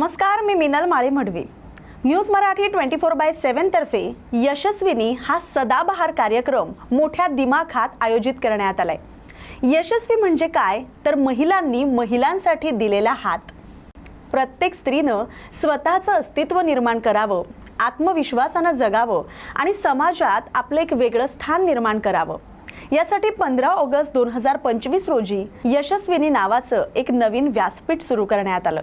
नमस्कार मी Minal Mali Madvi news Marathi twenty four by seven तर्फे यशस्विनी हा सदाबहार कार्यक्रम मोठ्या दिमाखात आयोजित करण्यात आलाय. यशस्वी म्हणजे काय? तर महिलांनी महिलांसाठी दिलेला हात. प्रत्येक स्त्रीनं स्वतःचं अस्तित्व निर्माण करावं आत्मविश्वासानं जगावं आणि समाजात आपलं एक वेगळं स्थान निर्माण करावं. यासाठी पंधरा ऑगस्ट दोन हजार पंचवीस रोजी यशस्विनी नावाचं एक नवीन व्यासपीठ सुरू करण्यात आलं.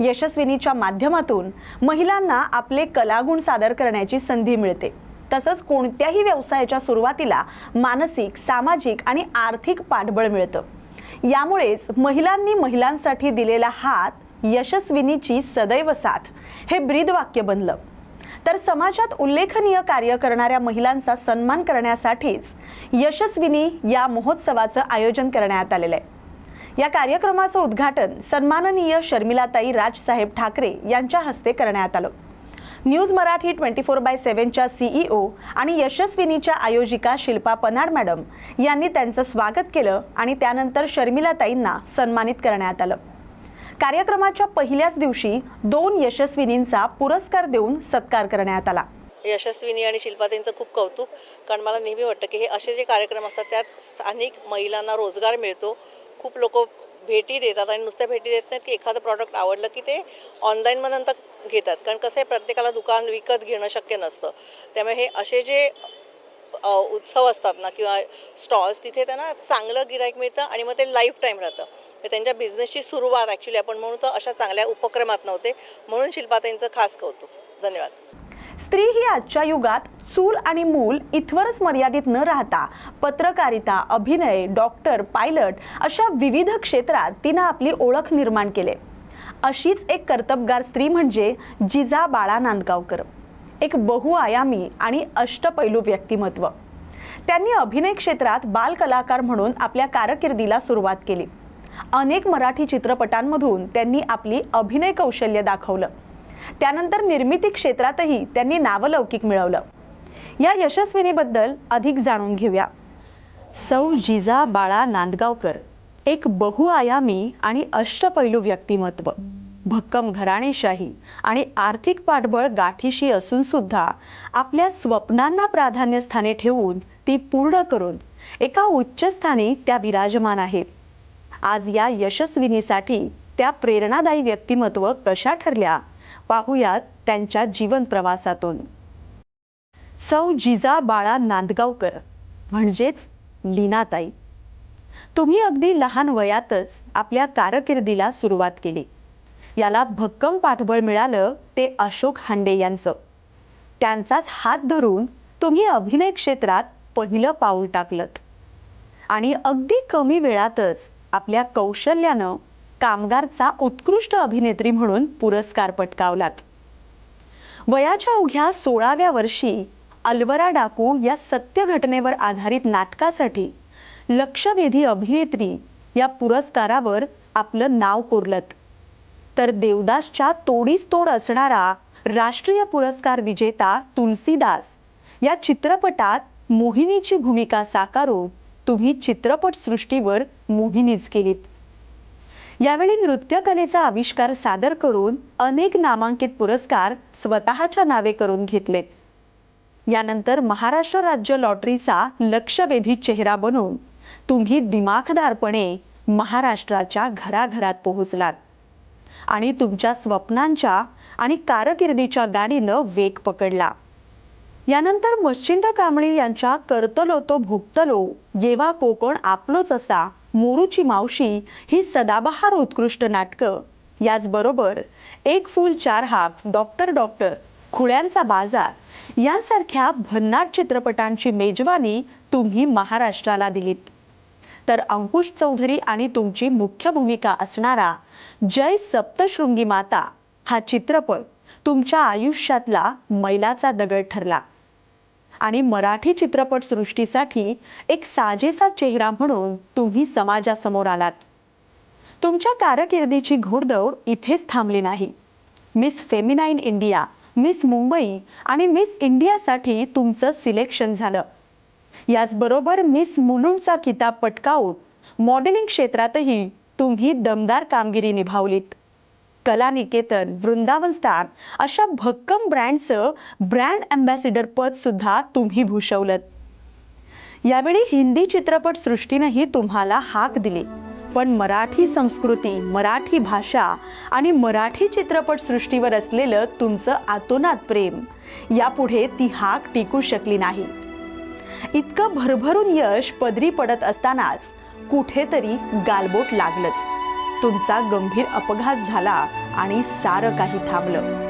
यशस्विनीच्या माध्यमातून महिलांना आपले कलागुण सादर करण्याची संधी मिळते. तसंच कोणत्याही व्यवसायाच्या सुरुवातीला मानसिक सामाजिक आणि आर्थिक पाठबळ मिळतं. यामुळेच महिलांनी महिलांसाठी दिलेला हात यशस्विनीची सदैव साथ हे ब्रीदवाक्य बनलं. तर समाजात उल्लेखनीय कार्य करणाऱ्या महिलांचा सन्मान करण्यासाठीच यशस्विनी या महोत्सवाचं आयोजन करण्यात आलेलं आहे. या कार्यक्रमाचं उद्घाटन सन्माननीय शर्मिलाताई राजसाहेब ठाकरे यांच्या हस्ते करण्यात आलं. News Marathi twenty four by सेव्हनच्या CEO आणि यशस्विनीच्या आयोजिका शिल्पा पनाड मॅडम यांनी त्यांचं स्वागत केलं आणि त्यानंतर शर्मिलाताईंना सन्मानित करण्यात आलं. कार्यक्रमाच्या पहिल्याच दिवशी दोन यशस्विनींचा पुरस्कार देऊन सत्कार करण्यात आला. यशस्विनी आणि शिल्पाताईंचं खूप कौतुक कारण मला नेहमी वाटतं की हे असे जे कार्यक्रम असतात त्यात स्थानिक महिलांना रोजगार मिळतो खूप लोक भेटी देतात आणि नुसत्या भेटी देत नाहीत की एखादं प्रॉडक्ट आवडलं की ते ऑनलाईन मग नंतर घेतात. कारण कसं आहे प्रत्येकाला दुकान विकत घेणं शक्य नसतं. त्यामुळे हे असे जे उत्सव असतात ना किंवा स्टॉल्स तिथे त्यांना चांगलं गिराईक मिळतं आणि मग ते लाईफ टाईम राहतं त्यांच्या बिझनेसची सुरुवात ॲक्च्युली आपण म्हणू तर अशा चांगल्या उपक्रमात नव्हते. म्हणून शिल्पाताईंचं खास कौतुक. धन्यवाद. स्त्री ही आजच्या युगात चूल आणि मूल इथवरच मर्यादित न राहता पत्रकारिता अभिनय डॉक्टर पायलट अशा विविध क्षेत्रात तिनं आपली ओळख निर्माण केले. अशीच एक कर्तबगार स्त्री म्हणजे जिजा बाळा नांदगावकर. एक बहुआयामी आणि अष्टपैलू व्यक्तिमत्व. त्यांनी अभिनय क्षेत्रात बालकलाकार म्हणून आपल्या कारकिर्दीला सुरुवात केली. अनेक मराठी चित्रपटांमधून त्यांनी आपली अभिनय कौशल्य दाखवलं. त्यानंतर निर्मिती क्षेत्रातही त्यांनी नावलौकिक मिळवलं. या यशस्विनीबद्दल अधिक जाणून घेऊया. सौ जिजा बाळा नांदगावकर एक बहुआयामी आणि अष्टपैलू व्यक्तिमत्व भक्कम घराणेशाही आणि आर्थिक पाठबळ गाठीशी असून सुद्धा आपल्या स्वप्नांना प्राधान्यस्थानी ठेवून ती पूर्ण करून एका उच्चस्थानी त्या विराजमान आहेत. आज या यशस्विनीसाठी त्या प्रेरणादायी व्यक्तिमत्व कशा ठरल्या? पाहुयात त्यांच्या जीवन प्रवासातून. सौ जिजा बाळा नांदगावकर म्हणजेच लीनाताई. तुम्ही अगदी लहान वयातच आपल्या कारकिर्दीला सुरुवात केली. याला भक्कम पाठबळ मिळालं ते अशोक हांडे यांचं. त्यांचाच हात धरून तुम्ही अभिनय क्षेत्रात पहिलं पाऊल टाकलं आणि अगदी कमी वेळातच आपल्या कौशल्यानं कामगारचा उत्कृष्ट अभिनेत्री म्हणून पुरस्कार पटकावलात. वयाच्या उघ्या सोळाव्या वर्षी अलवरा डाकू या सत्य घटनेवर आधारित नाटकासाठी लक्षवेधी अभिनेत्री या पुरस्कारावर आपलं नाव कोरलत. तर देवदासच्या तोडीस तोड असणारा राष्ट्रीय पुरस्कार विजेता तुलसीदास या चित्रपटात मोहिनीची भूमिका साकारून तुम्ही चित्रपटसृष्टीवर मोहिनीच केलीत. यावेळी नृत्यकलेचा आविष्कार सादर करून अनेक नामांकित पुरस्कार स्वतःच्या नावे करून घेतले. यानंतर महाराष्ट्र राज्य लॉटरीचा लक्षवेधी चेहरा बनून तुम्ही दिमाखदारपणे महाराष्ट्राच्या घराघरात पोहोचलात आणि तुमच्या स्वप्नांच्या आणि कारकिर्दीच्या गाडीनं वेग पकडला. यानंतर मच्छिंद कांबळी यांच्या करतलो तो भुगतलो येवा कोकण आपलोच असा मोरूची मावशी ही सदाबहार उत्कृष्ट नाटकं. याचबरोबर एक फूल चार हाफ डॉक्टर डॉक्टर खुळ्यांचा बाजार यासारख्या भन्नाट चित्रपटांची मेजवानी तुम्ही महाराष्ट्राला दिलीत. तर अंकुश चौधरी आणि तुमची मुख्य भूमिका असणारा जय सप्तशृंगी माता हा चित्रपट तुमच्या आयुष्यातला मैलाचा दगड ठरला. आणि मराठी चित्रपटसृष्टीसाठी एक साजेसा चेहरा म्हणून तुम्ही समाजासमोर आलात. तुमच्या कारकिर्दीची घोडदौड इथेच थांबली नाही. Miss feminine India Miss Mumbai आणि मिस इंडियासाठी तुमचं सिलेक्शन झालं. याचबरोबर मिस मुलुंडचा किताब पटकावून मॉडेलिंग क्षेत्रातही तुम्ही दमदार कामगिरी निभावलीत. कलानिकेतन वृंदावन स्टार अशा भक्कम ब्रँडचं ब्रँड अँबॅसिडर पद सुद्धा तुम्ही भूषवलं यावेळी हिंदी चित्रपट सृष्टीनंही तुम्हाला हाक दिली. पण मराठी संस्कृती मराठी भाषा आणि मराठी चित्रपट सृष्टीवर असलेलं तुमचं आतोनात प्रेम यापुढे ती हाक टिकू शकली नाही. इतकं भरभरून यश पदरी पडत असतानाच कुठेतरी गालबोट लागलंच. तुमचा गंभीर अपघात झाला आणि सारं काही थांबलं.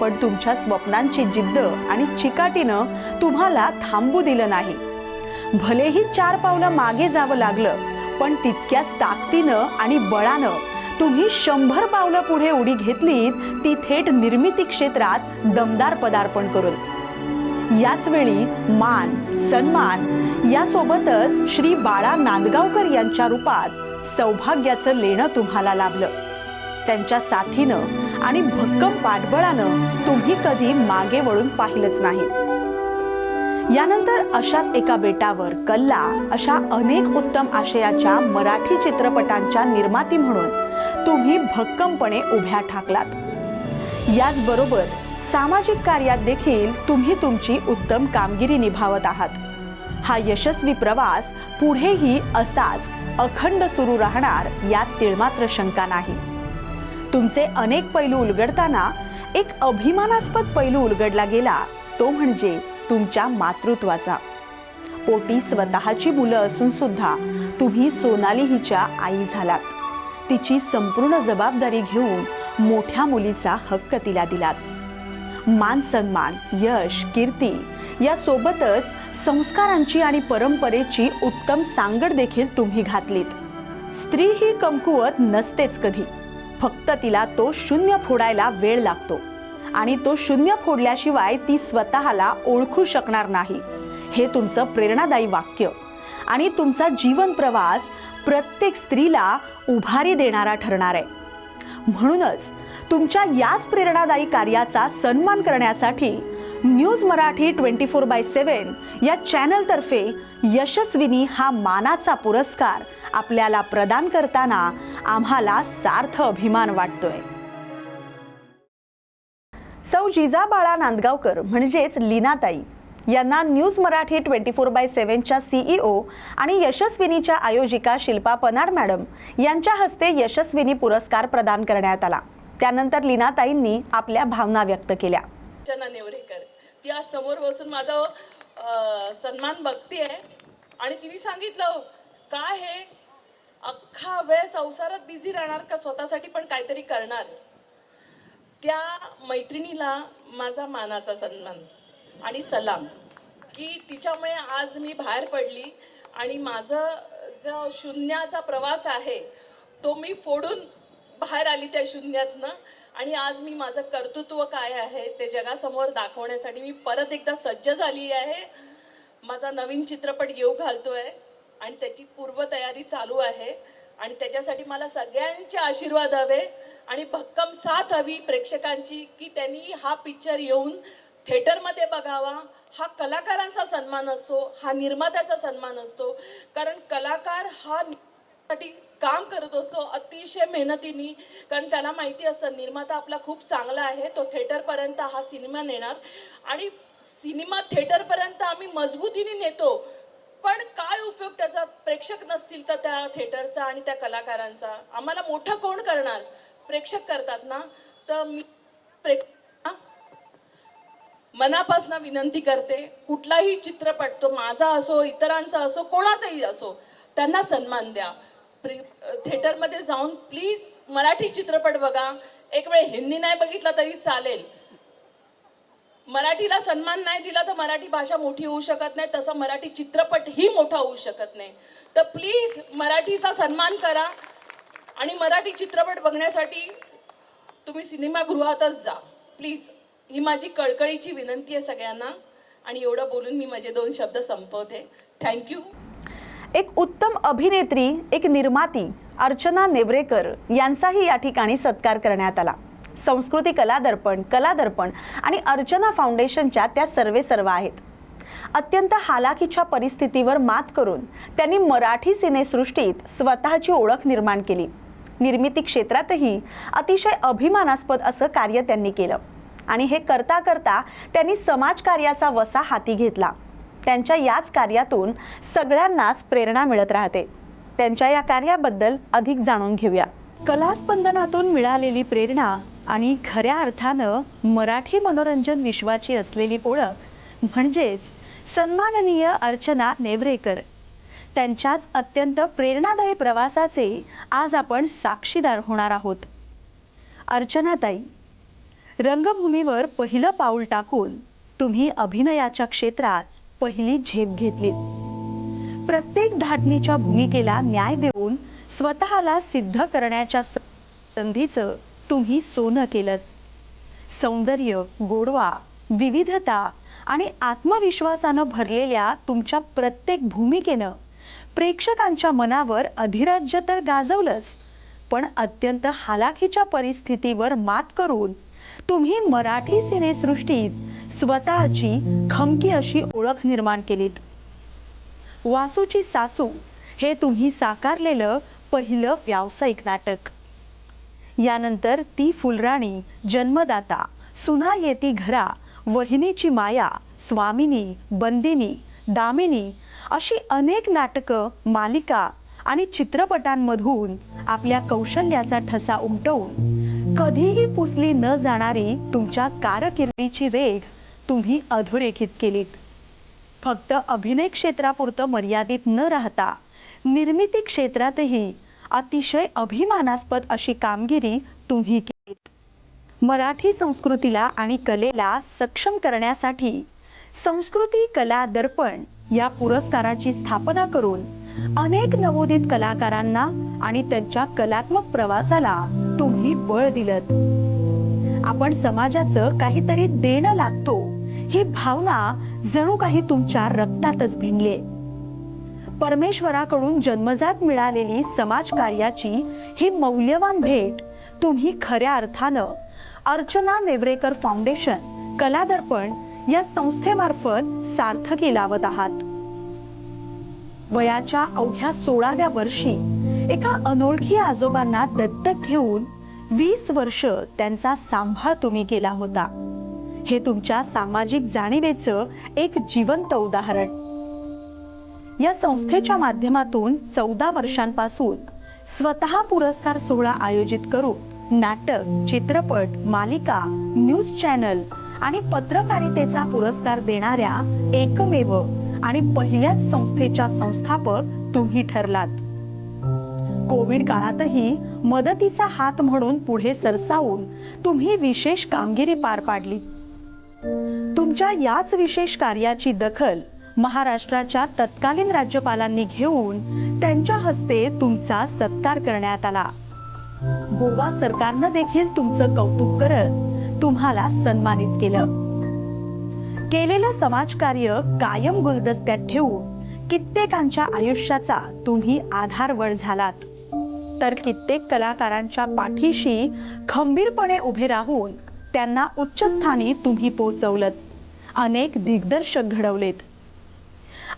पण तुमच्या स्वप्नांची जिद्द आणि चिकाटीनं तुम्हाला थांबू दिलं नाही. भलेही चार पावलं मागे जावं लागलं पण तितक्याच ताकदीनं आणि बळानं तुम्ही शंभर पावलं पुढे उडी घेतलीत ती थेट निर्मिती क्षेत्रात दमदार पदार्पण करून. याच वेळी मान सन्मान यासोबतच श्री बाळा नांदगावकर यांच्या रूपात सौभाग्याचं लेणं तुम्हाला लाभलं. त्यांच्या साथीनं आणि भक्कम पाठबळानं तुम्ही कधी मागे वळून पाहिलंच नाही. यानंतर अशाच एका बेटावर कल्ला अशा अनेक उत्तम आशयाच्या मराठी चित्रपटांच्या निर्माती म्हणून तुम्ही भक्कमपणे उभ्या ठाकलात. याचबरोबर सामाजिक कार्यात देखील तुम्ही तुमची उत्तम कामगिरी निभावत आहात. हा यशस्वी प्रवास पुढेही असाच अखंड सुरू राहणार यात तिळमात्र शंका नाही. तुमचे अनेक पैलू उलगडताना एक अभिमानास्पद पैलू उलगडला गेला तो म्हणजे तुमच्या मातृत्वाचा. पोटी स्वतःची मुलं असून सुद्धा तुम्ही सोनाली हिच्या आई झालात. तिची संपूर्ण जबाबदारी घेऊन मोठ्या मुलीचा हक्क तिला दिलात. मान सन्मान यश कीर्ती. यासोबतच संस्कारांची आणि परंपरेची उत्तम सांगड देखील तुम्ही घातलीत. स्त्री ही कमकुवत नसतेच कधी. फक्त तिला तो शून्य फोडायला वेळ लागतो. आणि तो शून्य फोडल्याशिवाय ती स्वतःला ओळखू शकणार नाही. हे तुमचं प्रेरणादायी वाक्य. आणि तुमचा जीवन प्रवास प्रत्येक स्त्रीला उभारी देणारा ठरणार आहे. म्हणूनच तुमच्या याच प्रेरणादायी कार्याचा सन्मान करण्यासाठी news Marathi twenty four by seven या चॅनलतर्फे यशस्विनी हा मानाचा पुरस्कार आपल्याला प्रदान करताना आम्हाला सार्थ अभिमान वाटतोय. सौ जिजाबाळा नांदगावकर म्हणजेच लीनाताई यांना news Marathi twenty four by सेव्हनच्या CEO आणि यशस्विनीच्या आयोजिका शिल्पा पनाड मॅडम यांच्या हस्ते यशस्विनी पुरस्कार प्रदान करण्यात आला. त्यानंतर लीनाताईंनी आपल्या भावना व्यक्त केल्या. नेवरेकर ती आज समोर बसून माझा सन्मान बघतीये आणि तिने सांगितलं काय हे? अख्खा वेळ संसारात बिझी राहणार का? स्वतःसाठी पण काहीतरी करणार. त्या मैत्रिणीला माझा मानाचा सन्मान आणि सलाम की तिच्यामुळे आज मी बाहेर पडली आणि माझं जो शून्याचा प्रवास आहे तो मी फोडून बाहेर आली त्या शून्यातनं. आणि आज मी माझं कर्तृत्व काय आहे ते जगासमोर दाखवण्यासाठी मी परत एकदा सज्ज झाली आहे. माझा नवीन चित्रपट येऊ घालतोय आणि त्याची पूर्वतयारी चालू आहे. आणि त्याच्यासाठी मला सगळ्यांचे आशीर्वाद हवे आणि भक्कम साथ हवी प्रेक्षकांची की त्यांनी हा पिक्चर येऊन थिएटरमध्ये बघावा. हा कलाकारांचा सन्मान असतो हा निर्मात्याचा सन्मान असतो. कारण कलाकार हा साठी काम करत असतो. अतिशय मेहनतीने. कारण त्याला माहिती असतं निर्माता आपला खूप चांगला आहे. तो थिएटरपर्यंत हा सिनेमा नेणार. आणि सिनेमा थिएटरपर्यंत आम्ही मजबूतीने नेतो. पण काय उपयोग त्याचा? प्रेक्षक नसतील तर त्या थिएटरचा आणि त्या कलाकारांचा. आम्हाला मोठं कोण करणार? प्रेक्षक करतात ना? तर मी प्रेक्ष मनापासून विनंती करते कुठलाही चित्रपट तो माझा असो इतरांचा असो कोणाचाही असो त्यांना सन्मान द्या. थिएटरमध्ये जाऊन प्लीज मराठी चित्रपट बघा. एक वेळ हिंदी नाही बघितला तरी चालेल. मराठीला सन्मान नाही दिला तर मराठी भाषा मोठी होऊ शकत नाही. तसं मराठी चित्रपटही मोठा होऊ शकत नाही. तर प्लीज मराठीचा सन्मान करा आणि मराठी चित्रपट बघण्यासाठी तुम्ही सिनेमागृहातच जा. प्लीज ही माझी कळकळीची विनंती आहे सगळ्यांना. आणि एवढं बोलून मी माझे दोन शब्द संपवते. थँक्यू. एक उत्तम अभिनेत्री एक निर्माती अर्चना नेवरेकर यांचाही या ठिकाणी सत्कार करण्यात आला. संस्कृती कला दर्पण कला दर्पण आणि अर्चना फाउंडेशनच्या त्या सर्वे सर्व आहेत. अत्यंत हालाकीच्या परिस्थितीवर मात करून त्यांनी मराठी सिनेसृष्टीत स्वतःची ओळख निर्माण केली. निर्मिती क्षेत्रातही अतिशय अभिमानास्पद असं कार्य त्यांनी केलं आणि हे करता करता त्यांनी समाजकार्याचा वसा हाती घेतला. त्यांच्या याच कार्यातून सगळ्यांनाच प्रेरणा मिळत राहते. त्यांच्या या कार्याबद्दल अधिक जाणून घेऊया. कलास्पंदनातून मिळालेली प्रेरणा आणि खऱ्या अर्थानं मराठी मनोरंजन विश्वाची असलेली ओळख म्हणजेच सन्माननीय अर्चना नेवरेकर. त्यांच्याच अत्यंत प्रेरणादायी प्रवासाचे आज आपण साक्षीदार होणार आहोत. अर्चनाताई रंगभूमीवर पहिलं पाऊल टाकून तुम्ही अभिनयाच्या क्षेत्रात पहिली झेप घेतली. प्रत्येक धाटणीच्या भूमिकेला न्याय देऊन स्वतःला सिद्ध करण्याच्या संधीचं तुम्ही सोनं केलं सौंदर्य गोडवा विविधता आणि आत्मविश्वासानं भरलेल्या तुमच्या प्रत्येक भूमिकेनं प्रेक्षकांच्या मनावर अधिराज्य तर गाजवलंच पण अत्यंत हालाखीच्या परिस्थितीवर मात करून तुम्ही मराठी सिनेसृष्टीत स्वतःची खमकी अशी ओळख निर्माण केलीत. वासूची सासू हे तुम्ही साकारलेलं पहिलं व्यावसायिक नाटक. यानंतर ती फुलराणी जन्मदाता सुना येती घरा वहिनीची माया स्वामिनी बंदिनी दामिनी अशी अनेक नाटकं मालिका आणि चित्रपटांमधून आपल्या कौशल्याचा ठसा उमटवून कधीही पुसली न जाणारी तुमच्या कारकिर्दीची रेघ तुम्ही अधोरेखित केलीत. फक्त अभिनय क्षेत्रापुरतं मर्यादित न राहता निर्मिती क्षेत्रातही अतिशय अभिमानास्पद अशी कामगिरी तुम्ही केलीत. मराठी संस्कृतीला आणि कलेला सक्षम करण्यासाठी संस्कृती कला दर्पण या पुरस्काराची स्थापना करून अनेक नवोदित कलाकारांना आणि त्यांच्या कलात्मक प्रवासाला तुम्ही बळ दिलं आपण समाजाचं काहीतरी देणं लागतो ही भावना जणू काही तुमच्या रक्तातच भिनली परमेश्वराकडून जन्मजात मिळालेली समाज कार्याची ही मौल्यवान भेट तुम्ही खऱ्या अर्थानं अर्चना नेवरेकर फाउंडेशन कलादर्पण या संस्थेमार्फत सार्थकी लावत आहात. वयाच्या अवघ्या सोळाव्या वर्षी एका अनोळखी आजोबांना दत्तक घेऊन वीस वर्ष त्यांचा सांभाळ तुम्ही केला होता. हे तुमच्या सामाजिक जाणीवेचं एक जिवंत उदाहरण. या संस्थेच्या माध्यमातून चौदा वर्षांपासून स्वतः पुरस्कार सोहळा आयोजित करून नाटक चित्रपट मालिका न्यूज चॅनल आणि पत्रकारितेचा पुरस्कार देणाऱ्या एकमेव आणि पहिल्याच संस्थेच्या संस्थापक तुम्ही ठरलात. कोविड काळातही मदतीचा हात म्हणून पुढे सरसावून तुम्ही विशेष कामगिरी पार पाडली तुमच्या याच विशेष कार्याची दखल महाराष्ट्राच्या तत्कालीन राज्यपालांनी घेऊन त्यांच्या हस्ते तुमचा सत्कार करण्यात आला. गोवा सरकारनं देखील तुमचं कौतुक करत तुम्हाला सन्मानित केलं. केलेलं समाजकार्य कायम गुलदस्त्यात ठेवून कित्येकांच्या आयुष्याचा तुम्ही आधारवड झालात. तर कित्येक कलाकारांच्या पाठीशी खंबीरपणे उभे राहून त्यांना उच्चस्थानी तुम्ही पोहोचवलत. अनेक दिग्दर्शक घडवलेत.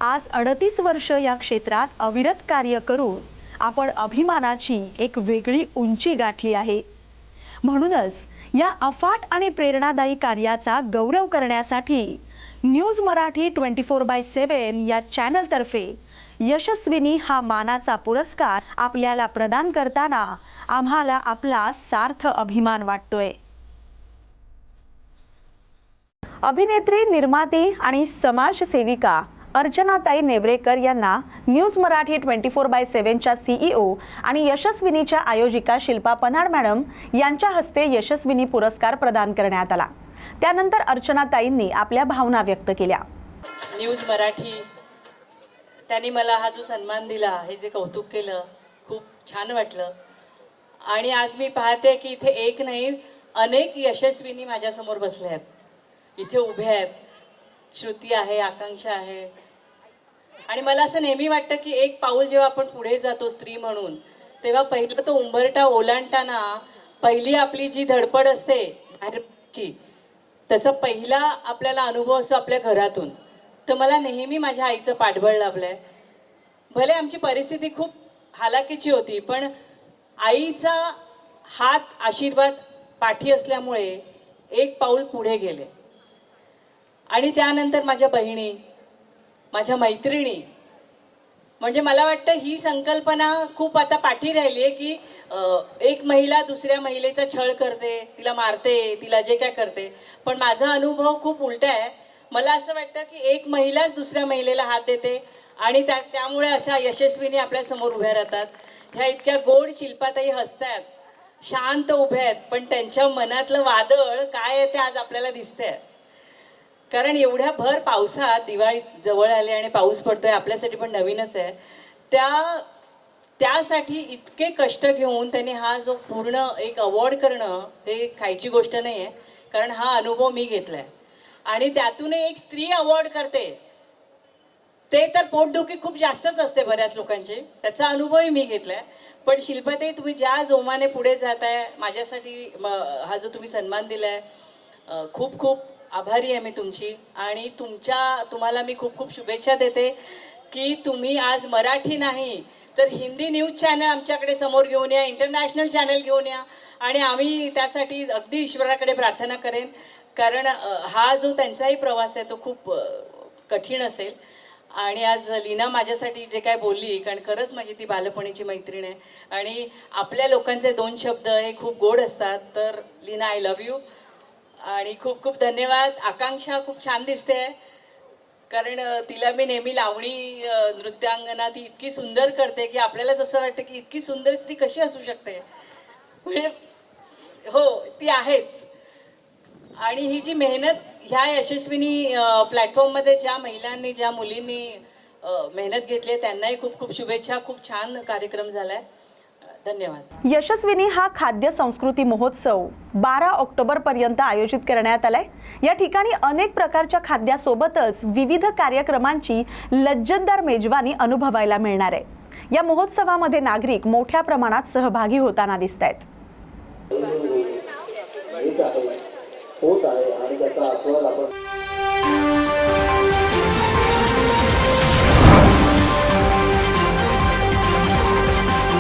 आज अडतीस वर्ष या क्षेत्रात अविरत कार्य करून आपण अभिमानाची एक वेगळी उंची गाठली आहे. म्हणूनच या अफाट आणि प्रेरणादायी कार्याचा गौरव करण्यासाठी news Marathi twenty four by seven या चॅनलतर्फे यशस्विनी हा मानाचा पुरस्कार आपल्याला प्रदान करताना आम्हाला आपला सार्थ अभिमान वाटतोय. अभिनेत्री निर्माती आणि समाजसेविका अर्चनाताई नेवरेकर यांना news Marathi twenty four by सेव्हनच्या CEO आणि यशस्विनीच्या आयोजिका शिल्पा पन्हाड मॅडम यांच्या हस्ते यशस्विनी पुरस्कार प्रदान करण्यात आला. त्यानंतर अर्चनाताईंनी आपल्या भावना व्यक्त केल्या. न्यूज मराठी. त्यांनी मला हा जो सन्मान दिला हे जे कौतुक केलं खूप छान वाटलं. आणि आज मी पाहते की इथे एक नाही अनेक यशस्विनी माझ्यासमोर बसल्या आहेत. इथे उभे आहेत. श्रुती आहे आकांक्षा आहे. आणि मला असं नेहमी वाटतं की एक पाऊल जेव्हा आपण पुढे जातो स्त्री म्हणून तेव्हा पहिलं तो उंबरटा ओलांडताना पहिली आपली जी धडपड असते बाहेरची त्याचा पहिला आपल्याला अनुभव असतो आपल्या घरातून. तर मला नेहमी माझ्या आईचं पाठबळ लाभलंय. भले आमची परिस्थिती खूप हालाकीची होती पण आईचा हात आशीर्वाद पाठी असल्यामुळे एक पाऊल पुढे गेले. आणि त्यानंतर माझ्या बहिणी माझ्या मैत्रिणी. म्हणजे मला वाटतं ही संकल्पना खूप आता पाठी राहिली आहे की एक महिला दुसऱ्या महिलेचा छळ करते तिला मारते तिला जे काय करते. पण माझा अनुभव खूप उलटा आहे. मला असं वाटतं की एक महिलाच दुसऱ्या महिलेला हात देते आणि त्या त्यामुळे अशा यशस्वीने आपल्यासमोर उभ्या राहतात. ह्या इतक्या गोड शिल्पातही हसतायत. शांत उभ्या आहेत. पण त्यांच्या मनातलं वादळ काय आहे ते आज आपल्याला दिसतंय. कारण एवढ्या भर पावसात दिवाळी जवळ आली आणि पाऊस पडतोय आपल्यासाठी पण नवीनच आहे. त्या त्यासाठी इतके कष्ट घेऊन त्यांनी हा जो पूर्ण एक अवॉर्ड करणं हे खायची गोष्ट नाही आहे कारण हा अनुभव मी घेतला आहे आणि त्यातून एक स्त्री अवॉर्ड करते. ते तर पोटदुखी खूप जास्तच असते बऱ्याच लोकांची. त्याचा अनुभवही मी घेतलाय. पण शिल्पाताई तुम्ही ज्या जोमाने पुढे जात आहे माझ्यासाठी म- हा जो तुम्ही सन्मान दिलाय आहे खूप खूप आभारी आहे मी तुमची. आणि तुमच्या तुम्हाला मी खूप खूप शुभेच्छा देते की तुम्ही आज मराठी नाही तर हिंदी न्यूज चॅनल आमच्याकडे समोर घेऊन या इंटरनॅशनल चॅनल घेऊन या. आणि आम्ही त्यासाठी अगदी ईश्वराकडे प्रार्थना करेन. कारण हा जो त्यांचाही प्रवास आहे तो खूप कठीण असेल. आणि आज लीना माझ्यासाठी जे काय बोलली कारण खरंच माझी ती बालपणीची मैत्रीण आहे. आणि आपल्या लोकांचे दोन शब्द हे खूप गोड असतात. तर लीना आय लव्ह यू आणि खूप खूप धन्यवाद. आकांक्षा खूप छान दिसते. कारण तिला मी नेहमी लावणी नृत्यांगना ती इतकी सुंदर करते की आपल्याला जसं वाटतं की इतकी सुंदर स्त्री कशी असू शकते. म्हणजे हो ती आहेच. आणि ही जी मेहनत ह्या यशस्विनी प्लॅटफॉर्ममध्ये ज्या महिलांनी ज्या मुलींनी मेहनत घेतली आहे, त्यांनाही खूप खूप शुभेच्छा. खूप छान कार्यक्रम झाला आहे धन्यवाद. यशस्विनी हा खाद्य संस्कृती महोत्सव बारा ऑक्टोबर पर्यंत आयोजित करण्यात आलाय. या ठिकाणी अनेक प्रकारच्या खाद्यासोबतच विविध कार्यक्रमांची लज्जतदार मेजवानी अनुभवायला मिळणार आहे. या महोत्सवामध्ये नागरिक मोठ्या प्रमाणात सहभागी होताना दिसत आहेत